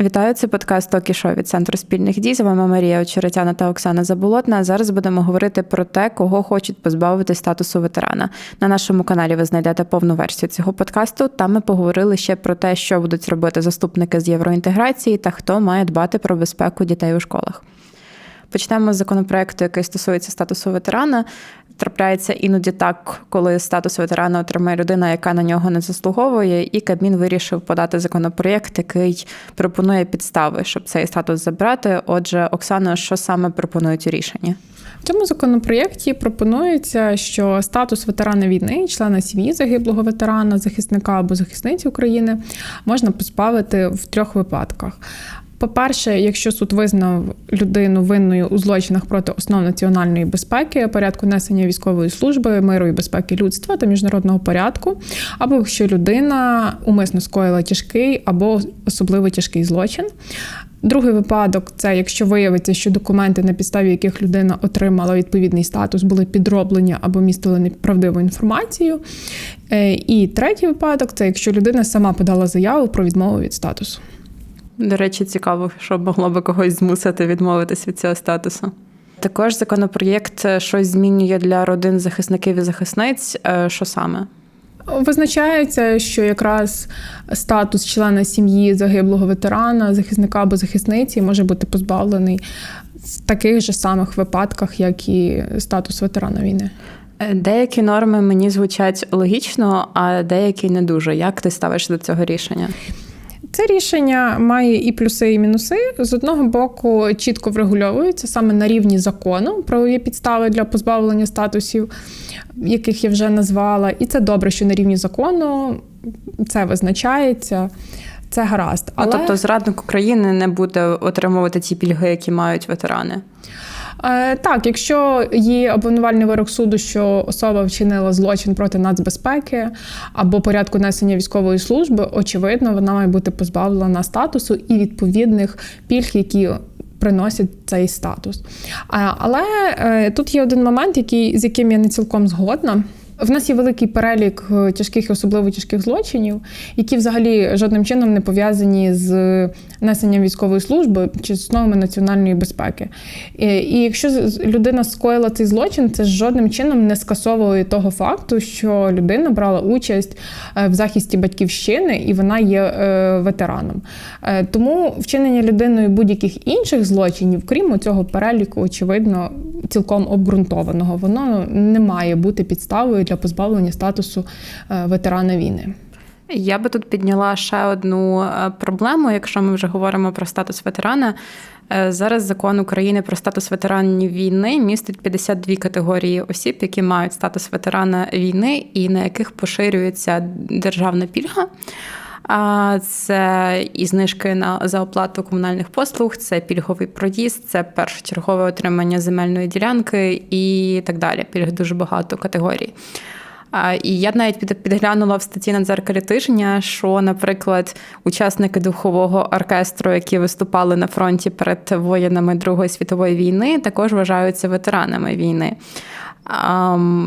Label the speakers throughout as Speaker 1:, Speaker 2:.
Speaker 1: Вітаю, це подкаст «Токі Шо» від центру спільних дій. З вами Марія Очеретяна та Оксана Заболотна. Зараз будемо говорити про те, кого хочуть позбавити статусу ветерана. На нашому каналі ви знайдете повну версію цього подкасту. Там ми поговорили ще про те, що будуть робити заступники з євроінтеграції та хто має дбати про безпеку дітей у школах. Почнемо з законопроекту, який стосується статусу ветерана. Трапляється іноді так, коли статус ветерана отримає людина, яка на нього не заслуговує, і Кабмін вирішив подати законопроєкт, який пропонує підстави, щоб цей статус забрати. Отже, Оксана, що саме пропонують у рішенні?
Speaker 2: В цьому законопроєкті пропонується, що статус ветерана війни, члена сім'ї загиблого ветерана, захисника або захисниці України можна позбавити в трьох випадках. По-перше, якщо суд визнав людину винною у злочинах проти основ національної безпеки, порядку несення військової служби, миру і безпеки людства та міжнародного порядку, або якщо людина умисно скоїла тяжкий або особливо тяжкий злочин. Другий випадок це якщо виявиться, що документи, на підставі яких людина отримала відповідний статус, були підроблені або містили неправдиву інформацію. Е, і третій випадок це якщо людина сама подала заяву про відмову від статусу.
Speaker 1: До речі, цікаво, що могло би когось змусити відмовитись від цього статусу. Також законопроєкт щось змінює для родин захисників і захисниць. Е, що саме?
Speaker 2: Визначається, що якраз статус члена сім'ї загиблого ветерана, захисника або захисниці може бути позбавлений в таких же самих випадках, як і статус ветерана війни.
Speaker 1: Е, деякі норми мені звучать логічно, а деякі не дуже. Як ти ставиш до цього рішення?
Speaker 2: Це рішення має і плюси, і мінуси. З одного боку, чітко врегульовується саме на рівні закону правові підстави для позбавлення статусів, яких я вже назвала. І це добре, що на рівні закону це визначається. Це гаразд.
Speaker 1: Але... тобто зрадник України не буде отримувати ті пільги, які мають ветерани.
Speaker 2: Е, так, якщо є обвинувальний вирок суду, що особа вчинила злочин проти нацбезпеки або порядку несення військової служби, очевидно, вона має бути позбавлена статусу і відповідних пільг, які приносять цей статус. Але е, тут є один момент, який з яким я не цілком згодна. В нас є великий перелік е, тяжких і особливо тяжких злочинів, які взагалі жодним чином не пов'язані з несенням військової служби чи з основами національної безпеки. І якщо людина скоїла цей злочин, це жодним чином не скасовує того факту, що людина брала участь е, в захисті батьківщини і вона є е, ветераном. Тому вчинення людиною будь-яких інших злочинів, крім цього переліку, очевидно, цілком обґрунтованого, воно не має бути підставою для позбавлення статусу е, ветерана війни.
Speaker 1: Я би тут підняла ще одну е, проблему, якщо ми вже говоримо про статус ветерана. Е, зараз закон України про статус ветеранів війни містить 52 категорії осіб, які мають статус ветерана війни і на яких поширюється державна пільга. Це і знижки на за оплату комунальних послуг, це пільговий проїзд, це першочергове отримання земельної ділянки і так далі. Пільг дуже багато категорій. І я навіть підглянула в статті на дзеркалі тижня, що, наприклад, учасники духового оркестру, які виступали на фронті перед воїнами Другої світової війни, також вважаються ветеранами війни.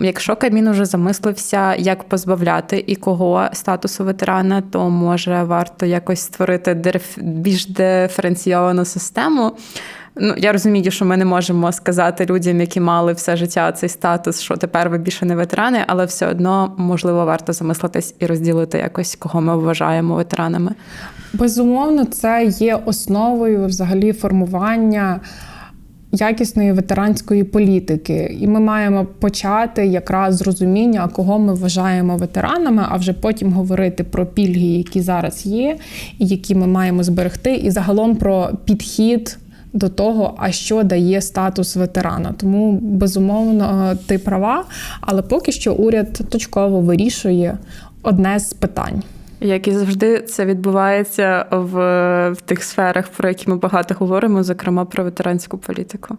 Speaker 1: Якщо Кабмін уже замислився, як позбавляти і кого статусу ветерана, то може варто якось створити більш диференційовану систему. Ну, я розумію, що ми не можемо сказати людям, які мали все життя цей статус, що тепер ви більше не ветерани, але все одно можливо варто замислитись і розділити якось, кого ми вважаємо ветеранами.
Speaker 2: Безумовно, це є основою взагалі формування якісної ветеранської політики, і ми маємо почати якраз з розуміння, кого ми вважаємо ветеранами, а вже потім говорити про пільги, які зараз є, і які ми маємо зберегти, і загалом про підхід. До того, а що дає статус ветерана, тому безумовно ти права, але поки що уряд точково вирішує одне з питань.
Speaker 1: Як і завжди, це відбувається в, в тих сферах, про які ми багато говоримо, зокрема про ветеранську політику.